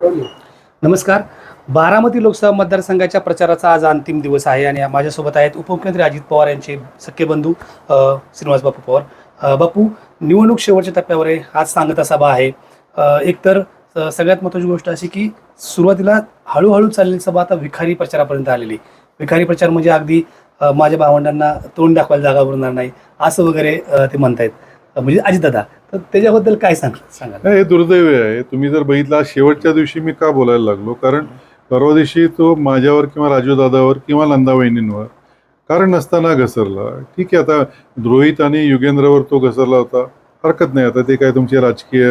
नमस्कार. बारामती लोकसभा मतदारसंघाच्या प्रचाराचा आज अंतिम दिवस आहे आणि माझ्यासोबत आहेत उपमुख्यमंत्री अजित पवार यांचे सख्खे बंधू श्रीनिवास बापू पवार. बापू निवडणूक शेवटच्या टप्प्यावर आहे आज सांगता सभा आहे. एकतर सगळ्यात महत्त्वाची गोष्ट अशी की सुरुवातीला हळूहळू चाललेली सभा आता विखारी प्रचारापर्यंत आलेली विखारी प्रचार म्हणजे अगदी माझ्या भावंडांना तोंड दाखवायला जागा उरणार नाही असं वगैरे ते म्हणतायत. म्हणजे अजितदादा तर त्याच्याबद्दल काय सांग सांगा नाही हे दुर्दैवी आहे. तुम्ही जर बघितला शेवटच्या दिवशी मी का बोलायला लागलो? कारण परवा दिवशी तो माझ्यावर किंवा राजूदादावर किंवा नंदा वहिनींवर कारण नसताना घसरला. ठीक आहे आता द्रोहित आणि युगेंद्रवर तो घसरला होता. हरकत नाही आता ते काय तुमचे राजकीय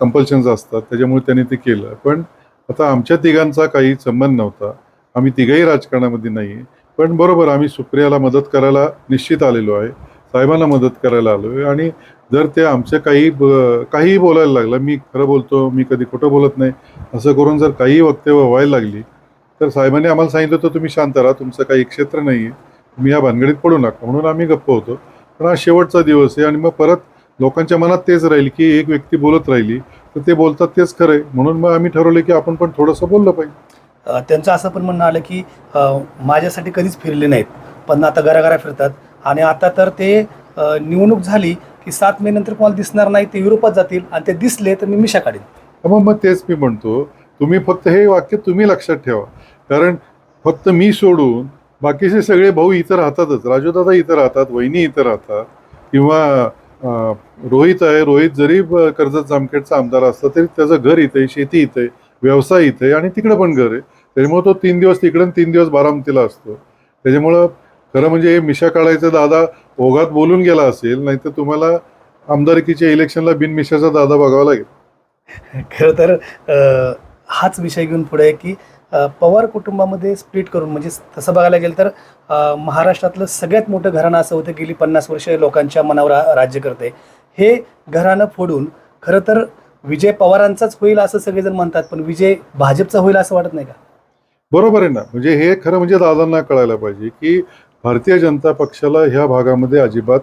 कंपल्शन्स असतात त्याच्यामुळे त्यांनी ते केलं. पण आता आमच्या तिघांचा काही संबंध नव्हता. आम्ही तिघही राजकारणामध्ये नाही आहे पण बरोबर आम्ही सुप्रियाला मदत करायला निश्चित आलेलो आहे. साहेबांना मदत करायला आलो आहे आणि जर ते आमच्या काही ब- काहीही बोलायला लागलं मी खरं बोलतो मी कधी खोटं बोलत नाही असं करून जर काही वक्तव्य व्हायला लागली तर साहेबांनी आम्हाला सांगितलं होतं तुम्ही शांत राहा तुमचं काही क्षेत्र नाही आहे तुम्ही या भानगडीत पडू नका. म्हणून आम्ही गप्प होतो. पण हा शेवटचा दिवस आहे आणि मग परत लोकांच्या मनात तेच राहील की एक व्यक्ती बोलत राहिली तर ते बोलतात तेच खरं आहे. म्हणून मग आम्ही ठरवलं की आपण पण थोडंसं बोललं पाहिजे. त्यांचं असं पण म्हणणं आलं की माझ्यासाठी कधीच फिरले नाहीत. पण आता घराघरा फिरतात. आणि आता तर ते निवडणूक झाली की सात मे नंतर कोणाला दिसणार नाही ते युरोपात जातील आणि ते दिसले तर मी मिशा काढेन. मग मग तेच मी म्हणतो तुम्ही फक्त हे वाक्य तुम्ही लक्षात ठेवा. कारण फक्त मी सोडून बाकीचे सगळे भाऊ इथं राहतातच राजूदादा इथं राहतात वहिनी इथं राहतात किंवा रोहित आहे रोहित जरी ब- कर्जत जामखेडचा आमदार असला तरी त्याचं घर इथं आहे, शेती इथं आहे, व्यवसाय इथं आहे आणि तिकडं पण घर आहे. त्याच्यामुळे तो तीन दिवस तिकडं तीन दिवस बारामतीला असतो. त्याच्यामुळं खरं म्हणजे हे मिशा काढायचं दादा ओघात बोलून गेला असेल नाहीतर तुम्हाला आमदारकीच्या इलेक्शनला बिनमिशाचा दादा बघावा लागेल. खरं तर हाच विषय घेऊन पुढे आहे की पवार कुटुंबामध्ये स्प्लिट करून म्हणजे तसं बघायला गेलं तर महाराष्ट्रातलं सगळ्यात मोठं घराणं असं होतं गेली पन्नास वर्ष लोकांच्या मनावर राज्य करते हे घराणं फोडून खरं तर विजय पवारांचाच होईल असं सगळेजण म्हणतात पण विजय भाजपचा होईल असं वाटत नाही का? बरोबर आहे ना. म्हणजे हे खरं म्हणजे दादांना कळायला पाहिजे की भारतीय जनता पक्षाला ह्या भागामध्ये अजिबात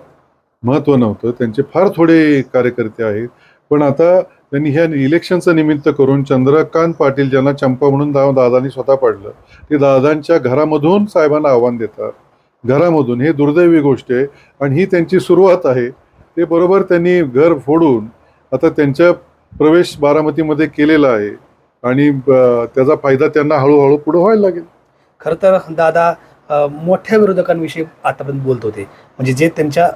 महत्त्व नव्हतं. त्यांचे फार थोडे कार्यकर्ते आहेत. पण आता त्यांनी ह्या इलेक्शनचं निमित्त करून चंद्रकांत पाटील ज्यांना चंपा म्हणून दा दादांनी स्वतः पाडलं ते दादांच्या घरामधून साहेबांना आव्हान देतात. घरामधून हे दुर्दैवी गोष्ट आहे. आणि ही त्यांची सुरुवात आहे. ते बरोबर त्यांनी घर फोडून आता त्यांच्या प्रवेश बारामतीमध्ये केलेला आहे. आणि त्याचा फायदा त्यांना हळूहळू पुढे व्हायला लागेल. खरं तर दादा मोठ्या विरोधकांविषयी आतापर्यंत बोलत होते. म्हणजे जे त्यांच्या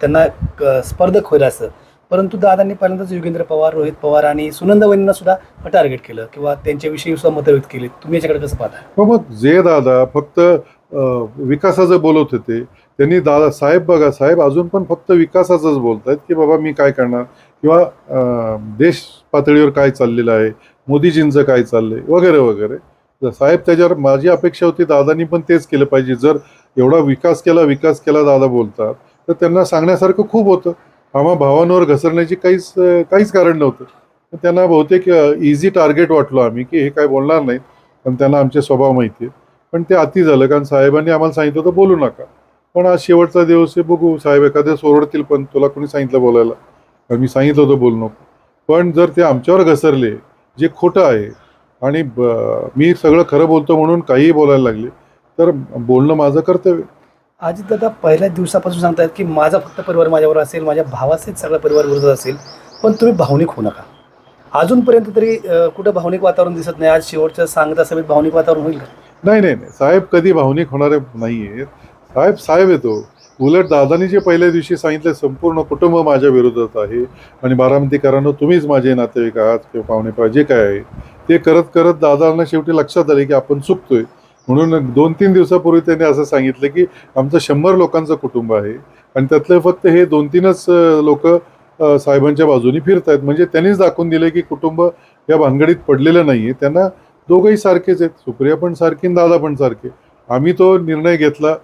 त्यांना क- स्पर्धक होईल असं. परंतु दादांनी पहिल्यांदाच योगेंद्र पवार रोहित पवार आणि सुनंदवनींना सुद्धा टार्गेट केलं किंवा त्यांच्याविषयी सुद्धा मतं व्यक्त केली. तुम्ही याच्याकडे कसं पाहता? हो, मग जे दादा फक्त विकासाचं बोलत होते त्यांनी दादा साहेब बघा साहेब अजून पण फक्त विकासाचंच बोलत आहेत की बाबा मी काय करणार? किंवा देश पातळीवर काय चाललेलं आहे? मोदीजींचं काय चाललंय? वगैरे वगैरे. साहेब त्याच्यावर माझी अपेक्षा होती दादांनी पण तेच केलं पाहिजे. जर एवढा विकास केला विकास केला दादा बोलतात तर त्यांना सांगण्यासारखं खूप होतं. आम्हा भावांवर घसरण्याची काहीच काहीच कारण नव्हतं. त्यांना बहुतेक इझी टार्गेट वाटलो आम्ही की हे काय बोलणार नाहीत पण त्यांना आमचे स्वभाव माहिती आहे पण ते अति झालं कारण साहेबांनी आम्हाला सांगितलं होतं बोलू नका. पण आज शेवटचा दिवस आहे बघू साहेब एखाद्या सोडतील पण तुला कोणी सांगितलं बोलायला? आम्ही मी सांगितलं होतं बोलू नको. पण जर ते आमच्यावर घसरले जे खोटं आहे आणि ब- मी सगळं खरं बोलतो म्हणून काहीही बोलायला लागले तर बोलणं माझं कर्तव्य. अजित दादा पहिल्याच दिवसापासून सांगतायत की माझा फक्त परिवार माझ्यावर असेल माझ्या भावाचाच सगळा परिवार विरोधात असेल पण तुम्ही भावनिक होऊ नका. अजूनपर्यंत तरी कुठं भावनिक वातावरण दिसत नाही. आज शेवटच्या सांगता सभेत भावनिक वातावरण होईल का? नाही नाही नाही. साहेब कधी भावनिक होणारे नाही आहेत साहेब साहेब येतो. उलट दादानी जे पहिल्या दिवशी सांगितलं संपूर्ण कुटुंब माझ्या विरोधात आहे. आणि बारामतीकरांनो तुम्हीच माझे नातेवाईक आहात किंवा पाहुणे पाहिजे जे काय आहे. ते करत करत दादांना शेवटी लक्षात आले की आपण चुकतोय. म्हणून दोन तीन दिवसापूर्वी त्यांनी असं सांगितलं की आमचं शंभर लोकांचं कुटुंब आहे आणि त्यातले फक्त हे दोन तीनच लोक साहेबांच्या बाजूनी फिरत आहेत म्हणजे त्यांनीच दाखवून दिलं की कुटुंब या भानगडीत पडलेलं नाही आहे त्यांना दोघंही सारखेच आहेत. सुप्रिया पण सारखी आणि दादा पण सारखे. आम्ही तो निर्णय घेतला.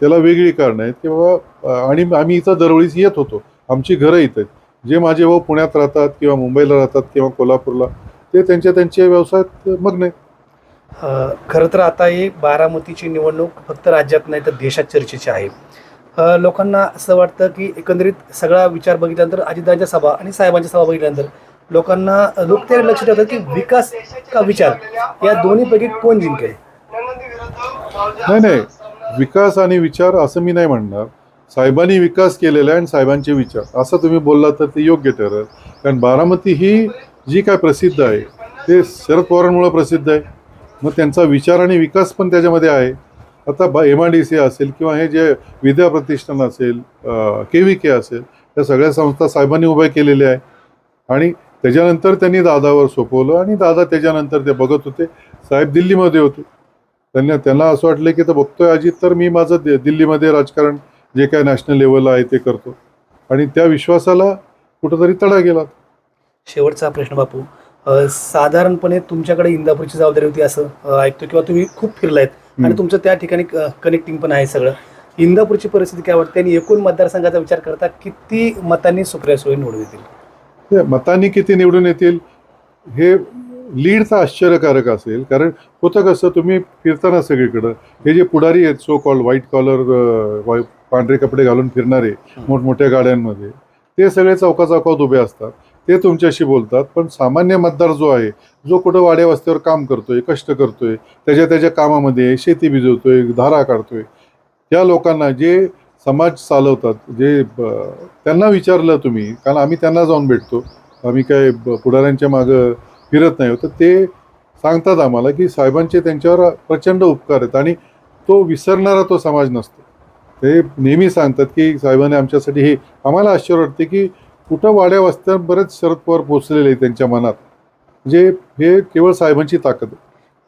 त्याला वेगळी कारणं आहेत की बाबा आणि आम्ही इथं दरवेळीस येत होतो. आमची घरं इथं आहेत. जे माझे भाऊ पुण्यात राहतात किंवा मुंबईला राहतात किंवा कोल्हापूरला ते त्यांच्या त्यांच्या व्यवसायात मग्न आहेत. अ, खरं तर आता ही बारामतीची निवडणूक फक्त राज्यात नाही तर देशात चर्चेची आहे. अ, लोकांना असं वाटतं की एकंदरीत सगळा विचार बघितल्यानंतर अजितदांच्या सभा आणि साहेबांच्या सभा बघितल्यानंतर लोकांना लोक ते लक्ष ठेवतात की विकास का विचार? या दोन्हीपैकी कोण जिंकेल? नाही नाही. विकास आणि विचार असं मी नाही म्हणणार. साहेबांनी विकास केलेला आहे आणि साहेबांचे विचार. असं तुम्ही बोललात तर ते योग्य ठरेल. कारण बारामती ही जी काय प्रसिद्ध आहे ते शरद पवारांमुळं प्रसिद्ध आहे. मग त्यांचा विचार आणि विकास पण त्याच्यामध्ये आहे. आता बा एम आय डी सी असेल किंवा हे जे विद्या प्रतिष्ठान असेल के व्ही के असेल या सगळ्या संस्था साहेबांनी उभ्या केलेल्या आहे. आणि त्याच्यानंतर त्यांनी दादावर सोपवलं आणि दादा त्याच्यानंतर ते बघत होते. साहेब दिल्लीमध्ये होते. त्यांना त्यांना असं वाटलं की तर बघतोय अजित तर मी माझं दि- दिल्लीमध्ये राजकारण जे काय नॅशनल लेवलला आहे ते करतो. आणि त्या विश्वासाला कुठंतरी तडा गेला. शेवटचा प्रश्न बापू. साधारणपणे तुमच्याकडे इंदापूरची जबाबदारी होती असं ऐकतो किंवा तुम्ही खूप फिरलायत आणि. तुमचं त्या ठिकाणी कनेक्टिंग पण आहे सगळं. इंदापूरची परिस्थिती काय वाटते आणि एकूण मतदारसंघाचा विचार करता किती मतांनी सुप्रिया सुळे निवडून येतील? मतांनी किती निवडून येतील हे लीडचं आश्चर्यकारक असेल. कारण होतं कसं तुम्ही फिरताना सगळीकडं. हे जे पुढारी आहेत सो कॉल्ड व्हाईट कॉलर पांढरे कपडे घालून फिरणारे मोठमोठ्या गाड्यांमध्ये ते सगळे चौका चौकात उभे असतात. ते तुमच्याशी बोलतात पण सामान्य मतदार जो आहे जो कुठं वाड्या वस्त्यावर काम करतोय कष्ट करतोय त्याच्या त्याच्या कामामध्ये शेती भिजवतोय धारा काढतोय त्या लोकांना जे समाज चालवतात जे त्यांना विचारलं तुम्ही कारण आम्ही त्यांना जाऊन भेटतो आम्ही काय ब- पुढाऱ्यांच्या मागं फिरत नाही तर ते सांगतात आम्हाला की साहेबांचे त्यांच्यावर प्रचंड उपकार आहेत आणि तो विसरणारा तो समाज नसतो. ते नेहमी सांगतात की साहेबांनी आमच्यासाठी हे आम्हाला आश्चर्य वाटते की कुठं वाड्या वस्त्यात बरेच शरद पवार पोचलेले आहेत त्यांच्या मनात. म्हणजे हे केवळ साहेबांची ताकद.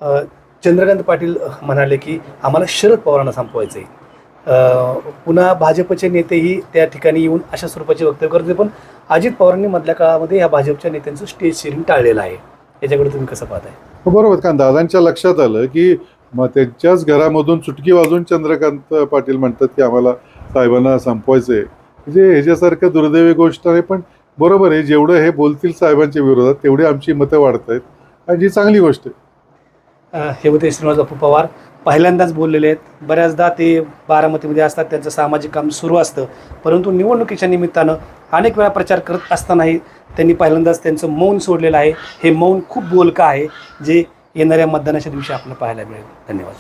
आहे चंद्रकांत पाटील म्हणाले की आम्हाला शरद पवारांना संपवायचं आहे पुन्हा भाजपचे नेतेही त्या ठिकाणी येऊन अशा स्वरूपाचे वक्तव्य करत होते पण अजित पवारांनी मधल्या काळामध्ये या भाजपच्या नेत्यांचं स्टेज शेअरिंग टाळलेलं आहे. याच्याकडे तुम्ही कसं पाहताय? हो, बरोबर. कारण दादांच्या लक्षात आलं की मग त्यांच्याच घरामधून चुटकी वाजून चंद्रकांत पाटील म्हणतात की आम्हाला साहेबांना संपवायचं आहे म्हणजे ह्याच्यासारखं दुर्दैवी गोष्ट आहे पण बरोबर आहे जेवढं हे बोलतील साहेबांच्या विरोधात तेवढी आमची मतं वाढत आहेत. आणि जी चांगली गोष्ट आहे. हे होते श्रीनिवास बापू पवार पहिल्यांदाच बोललेले आहेत. बऱ्याचदा ते बारामतीमध्ये असतात त्यांचं सामाजिक काम सुरू असतं. परंतु निवडणुकीच्या निमित्तानं अनेक वेळा प्रचार करत असतानाही त्यांनी पहिल्यांदाच त्यांचं मौन सोडलेलं आहे. हे मौन खूप बोलकं आहे जे येणाऱ्या मतदानाच्या दिवशी आपल्याला पाहायला मिळेल. धन्यवाद.